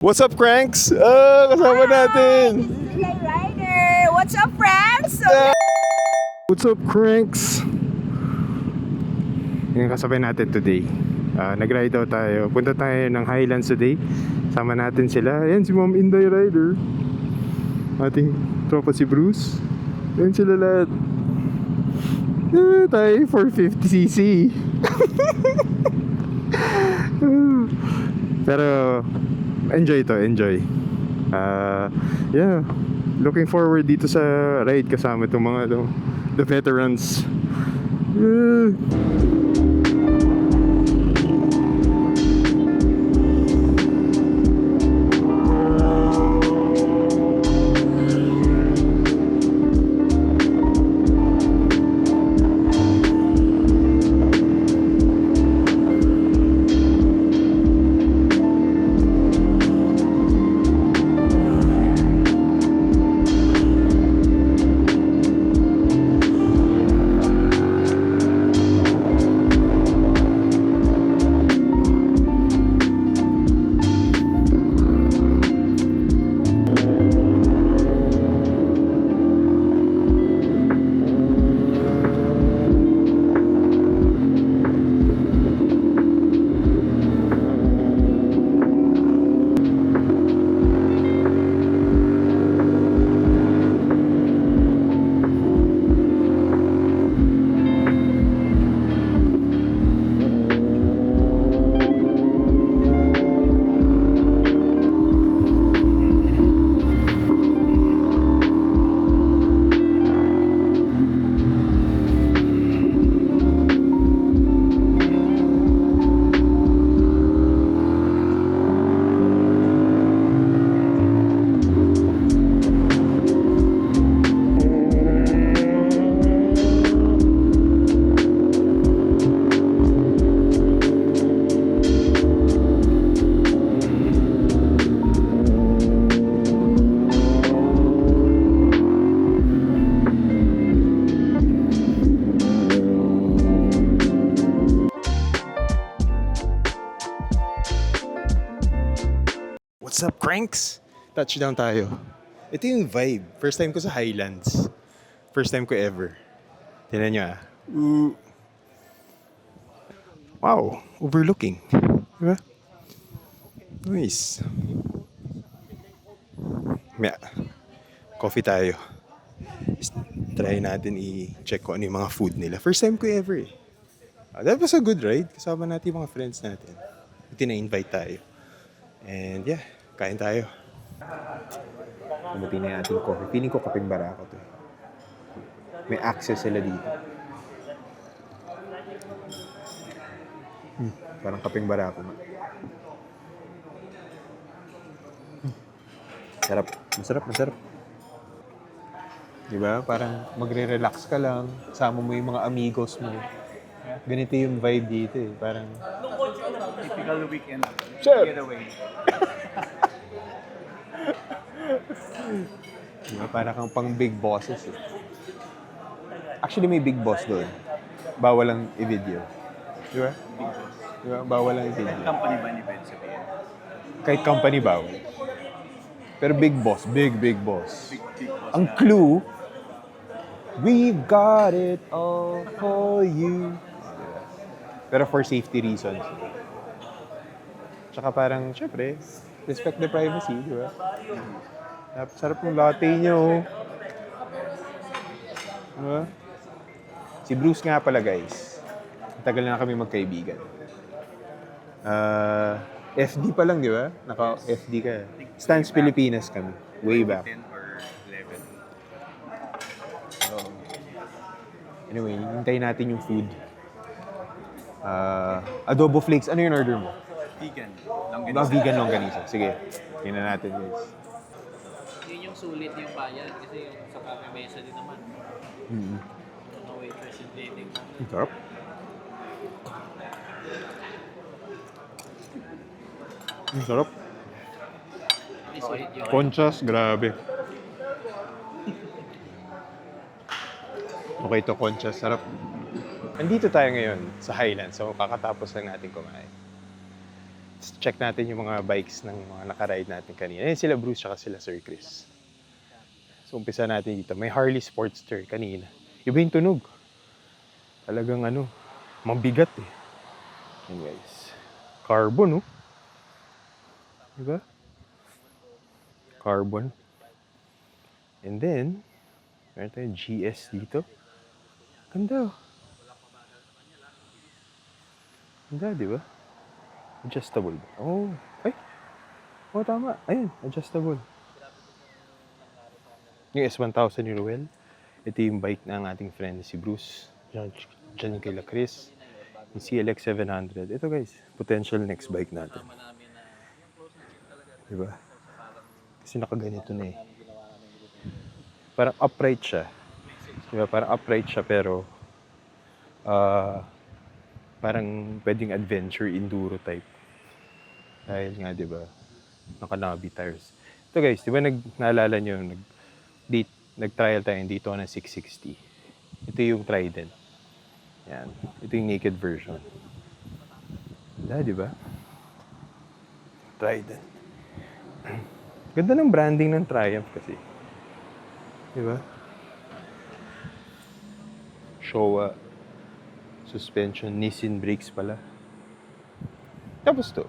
What's up, Cranks? Ah, kasama natin. Hey Rider! What's up, friends? What's up, Cranks? Yung kasabay natin today. Ah, nag-ride out tayo. Punta tayo ng Highlands today. Sama natin sila. Ayan si Mom Inday Rider. Ating tropa si Bruce. Ayan sila lahat. Ah, tayo 450cc. Pero enjoy to, enjoy. Ah, yeah. Looking forward dito sa ride kasama itong mga ano, the veterans. Yeah. What's up, Cranks? Touchdown tayo. Ito yung vibe. First time ko sa Highlands. First time ko ever. Tingnan nyo ah. Ooh. Wow, overlooking. Diba? Nice. Maya, coffee tayo. Is- Try natin i-check kung ano yung mga food nila. First time ko ever eh. Ah, that was a good ride. Kasama natin yung mga friends natin. Buti na-invite tayo. And yeah, kain tayo. Umutin na natin coffee. Feeling ko kaping barako to. May access sila dito. Hmm, parang kaping barako. nga. Hmm. Sarap. Masarap, masarap. Di ba? Parang magre-relax ka lang. Sama mo yung mga amigos mo. Ganito yung vibe dito eh. Parang Typical weekend Sure. getaway. Diba? Para kang pang big bosses eh. Actually, may big boss doon. Bawal lang i-video. Di ba? Di ba? Bawal lang i-video. Company ba ni Ben sabihin? Kahit company bawal. Pero big boss, big, big boss. Big, big boss Ang clue, we've got it all for you. Pero for safety reasons. Tsaka parang, syempre, respect the privacy, di ba? Sarap- Sarap ng latte nyo. Di ba? Si Bruce nga pala, guys. Tagal na kami magkaibigan. Ah, FD pa lang, di ba? Naka-FD ka. Stans Pilipinas kami. Way back. 10 or 11. So, anyway, hintayin natin yung food. Ah, adobo flakes. Ano yung order mo? Vegan. Ah, Longganisa. vegan longganisa. Sige, tingnan natin guys. Yun yung sulit yung bayad kasi yung sa pamimesa din naman. Mm-hmm. No waitress and dating. Ang sarap. Ang sarap. Conchas, grabe. Okay to conchas, sarap. Andito tayo ngayon sa Highlands, so kakatapos lang natin kumain. Check natin yung mga bikes ng mga nakaride natin kanina. Ayan sila Bruce tsaka sila Sir Chris. So umpisa natin dito. May Harley Sportster kanina. Iba yung tunog. Talagang ano, mabigat eh. Yan guys. Carbon oh. Diba? Carbon. And then, meron tayong GS dito. Ganda oh. Ganda, di ba? Adjustable. Oh, ay. Oh, tama. Ayun, adjustable. Yung S1000 ni Ruel. Ito yung bike ng ating friend si Bruce. Diyan, diyan kay La Chris. Yung CLX 700. Ito guys, potential next bike natin. Di ba? Kasi nakaganito na eh. Parang upright siya. Di ba? Parang upright siya pero ah parang pwedeng adventure enduro type. Dahil nga, di ba, naka-navi tires. Ito guys, di ba nag, naalala nyo, nag, date, nag-trial tayo dito ng 660. Ito yung Trident. Yan. Ito yung naked version. Ganda, di ba? Trident. Ganda ng branding ng Triumph kasi. Di ba? Showa. Suspension. Nissin brakes pala. Tapos to.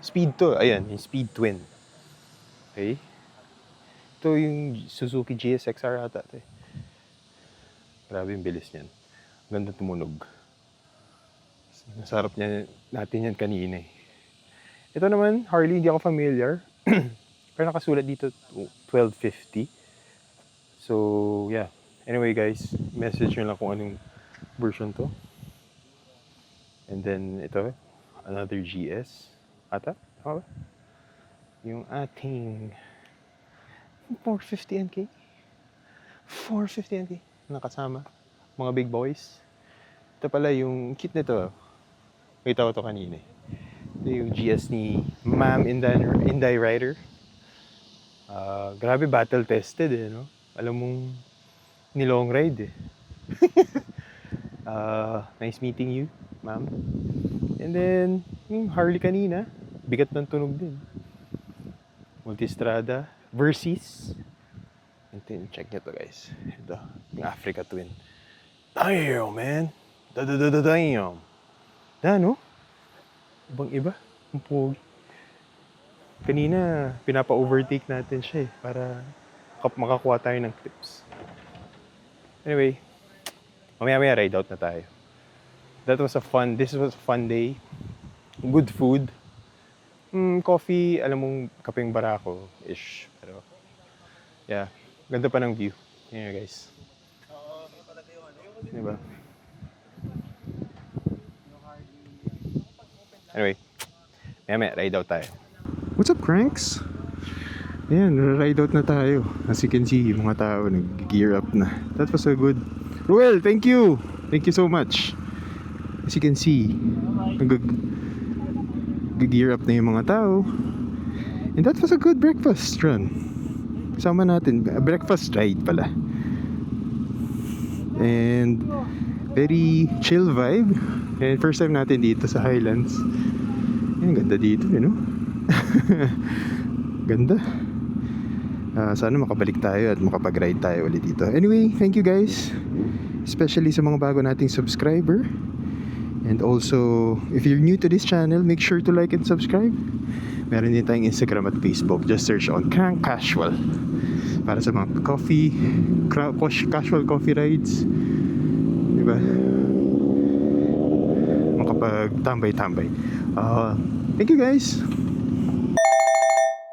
Speed to. Ayan, yung Speed Twin. Okay? Ito yung Suzuki GSXR ata. eh. Grabe yung bilis niyan. Ganda tumunog. Nasarap niya, natin yan kanina eh. Ito naman, Harley, hindi ako familiar. Pero nakasulat dito 1250. So, yeah. Anyway guys, message nyo lang kung anong version to. And then ito, another GS. Ata? Tama ba? Yung ating 450 NK. 450 NK. Nakasama. Mga big boys. Ito pala yung kit nito. Kita ko to kanina. eh. Ito yung GS ni Ma'am Inday, Inday Rider. Ah, grabe battle tested eh, no? Alam mong ni long ride eh. Ah, nice meeting you, ma'am. And then, yung Harley kanina, bigat ng tunog din. Multistrada versus ito yung check nyo to guys. Ito, yung Africa Twin. Damn, man. Da da da da damn. Da, no? Ibang iba. Ang pogi. Kanina, pinapa-overtake natin siya eh, para makakuha tayo ng clips. Anyway, mamaya-maya ride out na tayo. That was a fun, this was a fun day. Good food. Mm, coffee, alam mong kapeng barako-ish. Pero, yeah, ganda pa ng view. Yun, guys. Diba? Anyway, maya-maya ride out tayo. What's up, Cranks? Ayan, ride out na tayo. As you can see, yung mga tao nag-gear up na. That was a good... Ruel, thank you! Thank you so much. As you can see, nag gear up na yung mga tao. And that was a good breakfast run. Kasama natin, uh, breakfast ride pala. And very chill vibe. And first time natin dito sa Highlands. Ayan, ganda dito, you know? ganda. Ah, sana makabalik tayo at makapag-ride tayo ulit dito. Anyway, thank you guys. Especially sa mga bago nating subscriber. And also, if you're new to this channel, make sure to like and subscribe. Meron din tayong Instagram at Facebook. Just search on Crank Casual. Para sa mga coffee, casual coffee rides. Diba? Makapag tambay-tambay. Ah, thank you guys.